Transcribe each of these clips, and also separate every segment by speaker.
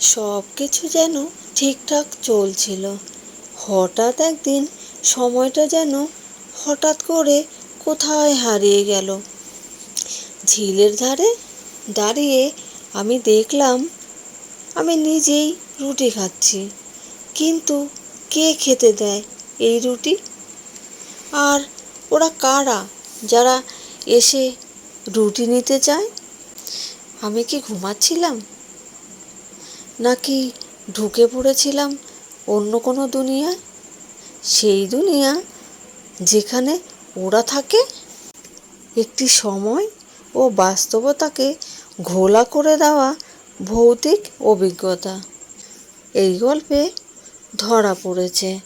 Speaker 1: সব কিছু যেন ঠিকঠাক চলছিল। হঠাৎ একদিন সময়টা যেন হঠাৎ করে কোথায় হারিয়ে গেল। ঝিলের ধারে দাঁড়িয়ে আমি দেখলাম, আমি নিজেই রুটি খাচ্ছি, কিন্তু কে খেতে দেয় এই রুটি? আর ওরা কারা যারা এসে রুটি নিতে চায়? আমি কি ঘুমাচ্ছিলাম? নাকি ঢুকে পড়েছিলাম অন্য কোনো দুনিয়ায়? সেই দুনিয়া যেখানে ওরা থাকে? একটি সময় ও বাস্তবতাকে ঘোলা করে দেওয়া ভৌতিক অভিজ্ঞতা। এই গল্পে ধরা পড়েছে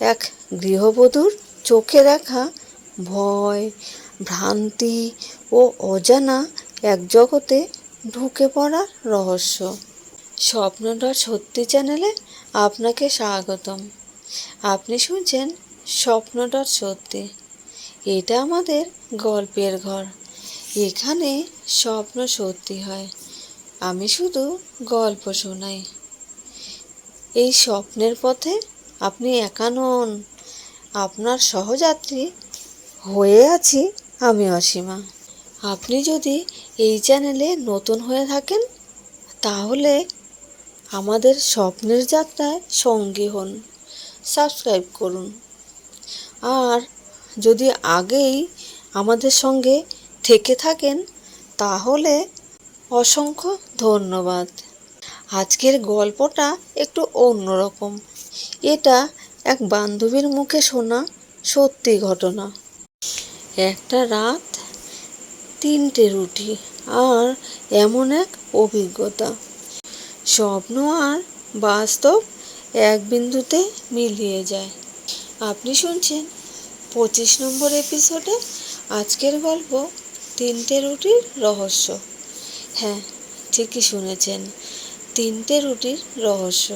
Speaker 1: এক গৃহবধূর চোখে দেখা ভয়, ভ্রান্তি ও অজানা এক জগতে ঢুকে পড়ার রহস্য। স্বপ্নটার সত্যি চ্যানেলে আপনাকে স্বাগতম। আপনি শুনছেন স্বপ্নটার সত্যি। এটা আমাদের গল্পের ঘর। এখানে স্বপ্ন সত্যি হয়। আমি শুধু গল্প শোনাই। এই স্বপ্নের পথে আপনি একা নন। আপনার সহযাত্রী হয়ে আছি আমি অসীমা। আপনি যদি এই চ্যানেলে নতুন হয়ে থাকেন, তাহলে আমাদের স্বপ্নের যাত্রায় সঙ্গী হন। সাবস্ক্রাইব করুন। আর যদি আগেই আমাদের সঙ্গে থেকে থাকেন, তাহলে অসংখ্য ধন্যবাদ। আজকের গল্পটা একটু অন্যরকম। এটা এক বান্ধবীর মুখে শোনা সত্যি ঘটনা। একটা রাত তিনটে রুটি আর এমন এক অভিজ্ঞতা। স্বপ্ন আর বাস্তব এক বিন্দুতে মিলিয়ে যায়। আপনি শুনছেন পঁচিশ নম্বর এপিসোডে আজকের গল্প তিনটে রুটির রহস্য। হ্যাঁ ঠিকই শুনেছেন, তিনটে রুটির রহস্য।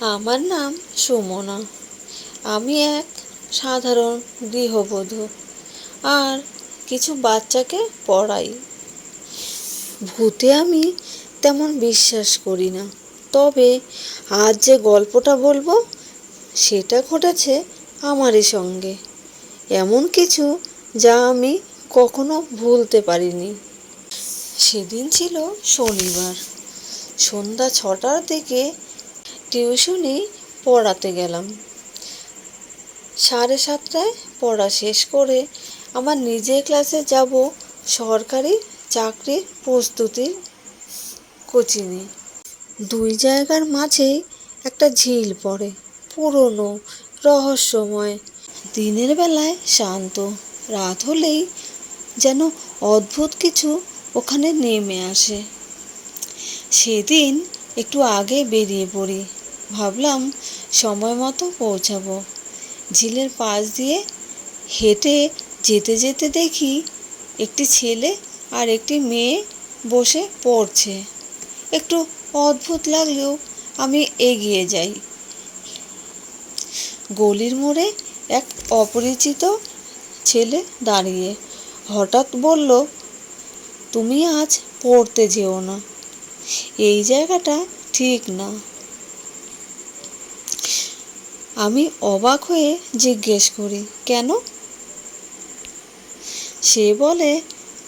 Speaker 1: আমার নাম সুমনা। আমি এক সাধারণ গৃহবধূ আর কিছু বাচ্চাকে পড়াই। ভূতে আমি তেমন বিশ্বাস করি না। তবে আজ যে গল্পটা বলব, সেটা ঘটেছে আমারই সঙ্গে। এমন কিছু যা আমি কখনো ভুলতে পারিনি। সেদিন ছিল শনিবার। সন্ধ্যা ছটার দিকে টিউশনি পড়াতে গেলাম। সাড়ে সাতটায় পড়া শেষ করে আমার নিজের ক্লাসে যাব সরকারি চাকরির প্রস্তুতির কোচিংয়ে দুই জায়গার মাঝেই একটা ঝিল পড়ে, পুরনো, রহস্যময়। দিনের বেলায় শান্ত, রাত হলেই যেন অদ্ভুত কিছু ওখানে নেমে আসে। সেদিন একটু আগে বেরিয়ে পড়ি, ভাবলাম সময় মতো পৌঁছাবো। ঝিলের পাশ দিয়ে হেঁটে যেতে যেতে দেখি একটি ছেলে আর একটি মেয়ে বসে পড়ছে। একটু অদ্ভুত লাগলেও আমি এগিয়ে যাই। গলির মোড়ে এক অপরিচিত ছেলে দাঁড়িয়ে হঠাৎ বলল, তুমি আজ পড়তে যেও না। এই জায়গাটা ঠিক না আমি অবাক হয়ে জিজ্ঞেস করি, কেন সে বলে,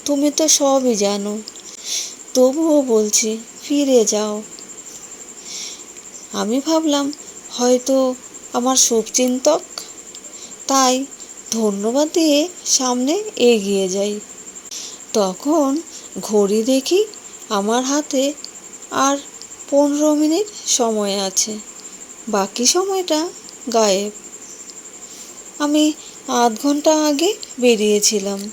Speaker 1: তুমি তো সবই জানো। তবুও বলছি ফিরে যাও। আমি ভাবলাম, হয়তো আমার শুভচিন্তক তাই ধন্যবাদ দিয়ে সামনে এগিয়ে যাই। তখন ঘড়ি দেখি আমার হাতে আর পনেরো মিনিট সময় আছে। বাকি সময়টা গায়েব। আমি আধ ঘণ্টা আগে বেরিয়েছিলাম।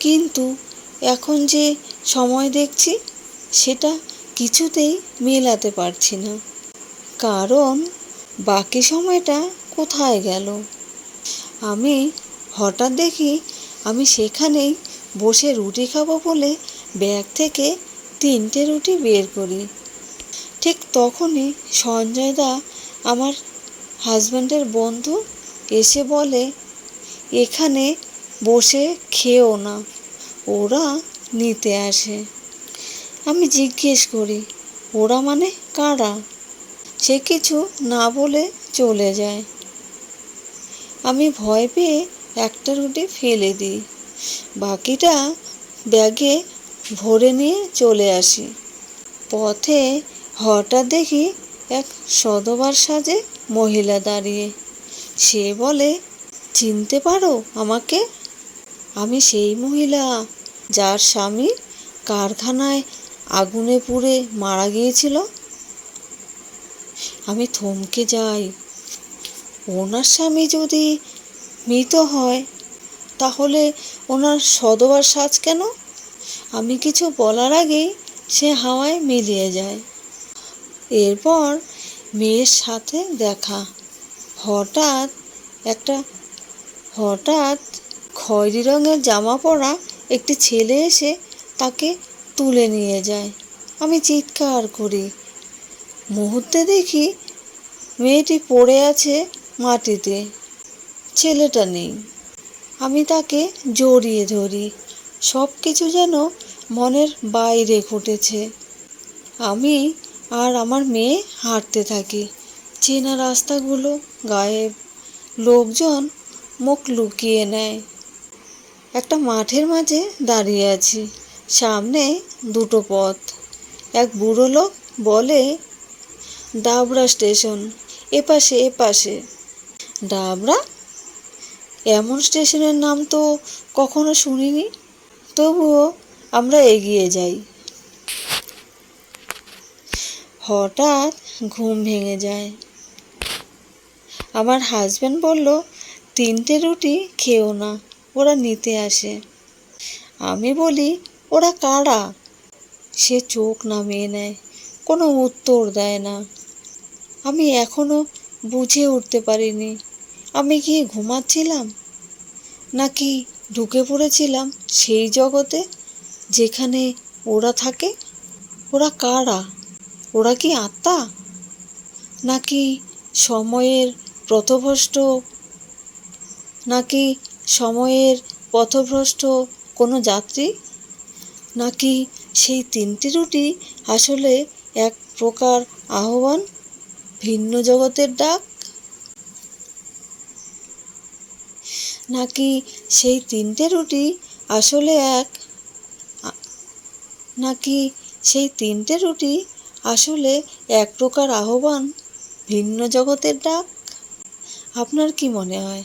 Speaker 1: কিন্তু এখন যে সময় দেখছি, সেটা কিছুতেই মেলাতে পারছি না। কারণ বাকি সময়টা কোথায় গেল? আমি হঠাৎ দেখি আমি সেখানেই বসে রুটি খাব বলে ব্যাগ থেকে তিনটে রুটি বের করি। ঠিক তখনই সঞ্জয় দা আমার হাজব্যান্ডের বন্ধু এসে বলে, এখানে বসে খেও না, ওরা নিতে আসে। আমি জিজ্ঞেস করি, ওরা মানে কারা? সে কিছু না বলে চলে যায়। আমি ভয় পেয়ে একটা রুটি ফেলে দিই। বাকিটা ব্যাগে ভরে নিয়ে চলে আসি। পথে হঠাৎ দেখি এক সদবার সাজে মহিলা দাঁড়িয়ে। সে বলে, চিনতে পারো আমাকে? আমি সেই মহিলা, যার স্বামী কারখানায় আগুনে পুড়ে মারা গিয়েছিল? আমি থমকে যাই। ওনার স্বামী যদি মৃত হয়, তাহলে ওনার সদবার সাজ কেন? আমি কিছু বলার আগেই সে হাওয়ায় মিলিয়ে যায়। এরপর মেয়ের সাথে দেখা। হঠাৎ একটা, হঠাৎ খয়েরি রঙের জামা পরা একটি ছেলে এসে তাকে তুলে নিয়ে যায়। আমি চিৎকার করি। মুহূর্তে দেখি মেয়েটি পড়ে আছে মাটিতে। ছেলেটা নেই। আমি তাকে জড়িয়ে ধরি। সব কিছু যেন মনের বাইরে ঘটেছে। আমি আর আমার মেয়ে হাঁটতে থাকি। চেনা রাস্তাগুলো গায়েব। লোকজন মুখ লুকিয়ে নেয়। একটা মাঠের মাঝে দাঁড়িয়ে আছি। সামনে দুটো পথ। এক বুড়ো লোক বলে ডাবরা স্টেশন, এপাশে এপাশে। ডাবরা এমন স্টেশনের নাম তো কখনো শুনিনি। তবুও আমরা এগিয়ে যাই। হঠাৎ ঘুম ভেঙে যায়। আমার হাজব্যান্ড বলল, তিনটে রুটি খেও না, ওরা নিতে আসে। আমি বলি ওরা কারা? সে চোখ নামিয়ে নেয়, কোনো উত্তর দেয় না। আমি এখনও বুঝে উঠতে পারিনি, আমি কি ঘুমাচ্ছিলাম? নাকি ঢুকে পড়েছিলাম সেই জগতে যেখানে ওরা থাকে? ওরা কারা? ওরা কি আত্মা? নাকি সময়ের পথভ্রষ্ট? নাকি সময়ের পথভ্রষ্ট কোনো যাত্রী? নাকি সেই তিনটি রুটি আসলে এক প্রকার আহ্বান, ভিন্ন জগতের ডাক? নাকি সেই তিনটে রুটি আসলে এক নাকি সেই তিনটে রুটি আসলে এক প্রকার আহ্বান, ভিন্ন জগতের ডাক? আপনার কি মনে হয়?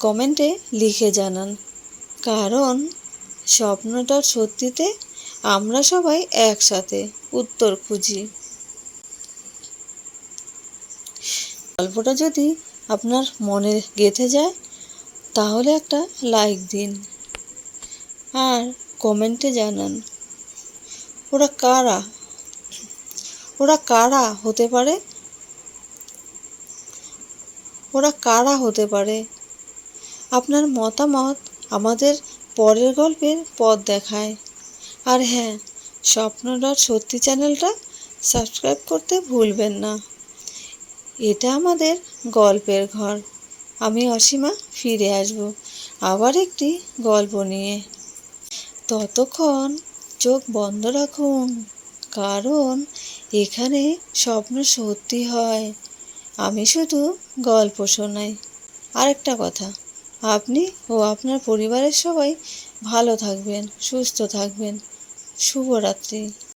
Speaker 1: কমেন্টে লিখে জানান। কারণ স্বপ্নটার সত্যিতে আমরা সবাই একসাথে উত্তর খুঁজি। গল্পটা যদি আপনার মনে গেঁথে যায়, তাহলে একটা লাইক দিন। আর কমেন্টে জানান, ওরা কারা? ওরা কারা হতে পারে? ওরা কারা হতে পারে? আপনার মতামত আমাদের পরের গল্পের পথ দেখায়। আর হ্যাঁ স্বপ্নডট সত্যি চ্যানেলটা সাবস্ক্রাইব করতে ভুলবেন না। এটা আমাদের গল্পের ঘর। আমি অসীমা ফিরে আসব আবার একটি গল্প নিয়ে। ততক্ষণ চোখ বন্ধ রাখুন, কারণ এখানে স্বপ্ন সত্যি হয়। আমি শুধু গল্প শোনাই। আরেকটা কথা আপনি ও আপনার পরিবারের সবাই ভালো থাকবেন সুস্থ থাকবেন। শুভরাত্রি।